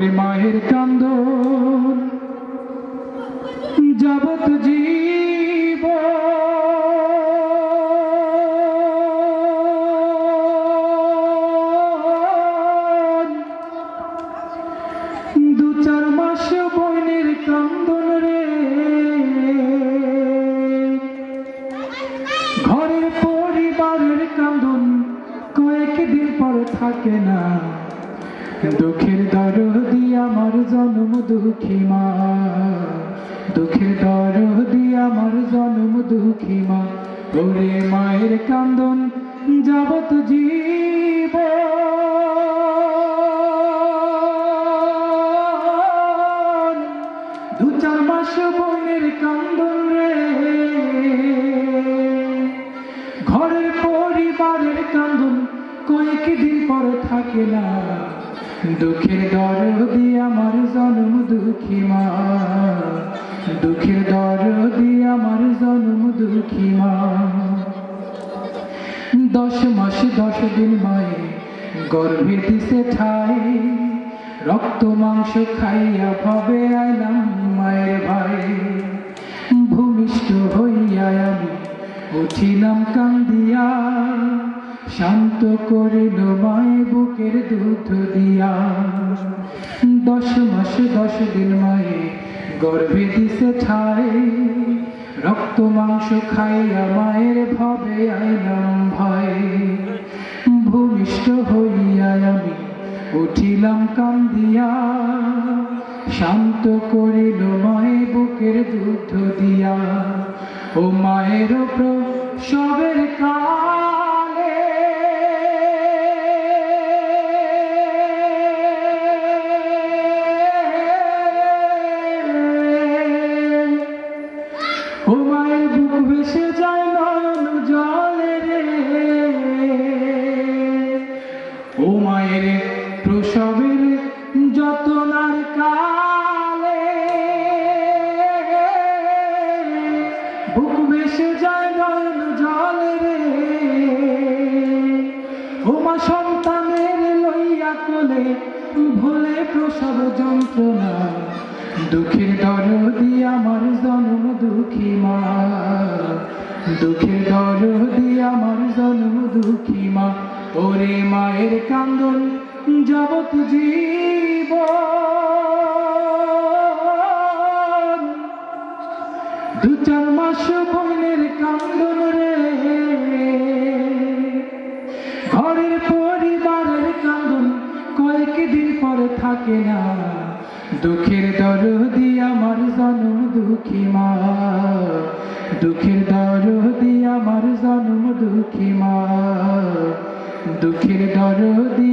ওরে মায়ের কান্দন যাবত জীব। দু চার মাস বইনের কান্দন রে। ঘরের পরিবারের কান্দন কয়েকদিন পর থাকে না। দুঃখের দরদি আমার জন্ম দুঃখী মা। দুঃখের দরদি আমার জন্ম দুঃখী মা। ওরে মায়ের কান্দন যাবত জীব। দু চার মাস বোনের কান্দন রে। ঘরের পরিবারের কান্দন কয়েকদিন পর থাকে না। দুঃখের দরদি আমার জন্ম দুঃখী মা। দুঃখের দরদি আমার জন্ম দুঃখী মা। দশ মাস দশ দিন মায়ে গর্ভে দিছে ঠাই। রক্ত মাংস খাইয়া ভাবে আইলাম মায়ের ভাই। ভূমিষ্ঠ হইয়া আমি উঠিলাম কান্দিয়া। শান্ত করিল মায়ে বুকের দুধ দিয়া। দশ মাস, দশ দিন মায়ে গর্ভে দিছে ঠাই রক্ত, মাংস খাইয়া মায়ের ভাবে আইলাম ভাই ভূমিষ্ঠ হইয়া আমি উঠিলাম কান্দিয়া। শান্ত করিল মায়ের বুকের দুধ দিয়া। ও মায়ের সবের কালে প্রসবের যতনার কালে বুক ভেসে যায় নয়ন জলে রে। ও মা সন্তানের লইয়া কোলে ভোলে প্রসব যন্ত্রণা। দুঃখের দরদি আমার জন্ম দুঃখী মা। দুঃখের দরদি আমার জন্ম দুঃখী মা। ওরে মায়ের কান্দন যাবত জীব দু চার মাস বোনের কান্দন রে। ঘরের পরিবারের কান্দন কয়েকদিন পর থাকে না। দুঃখের দরদি আমার জন্ম দুঃখী মা। দুঃখের দরদি আমার জন্ম দুঃখী মা। দুঃখের দরদি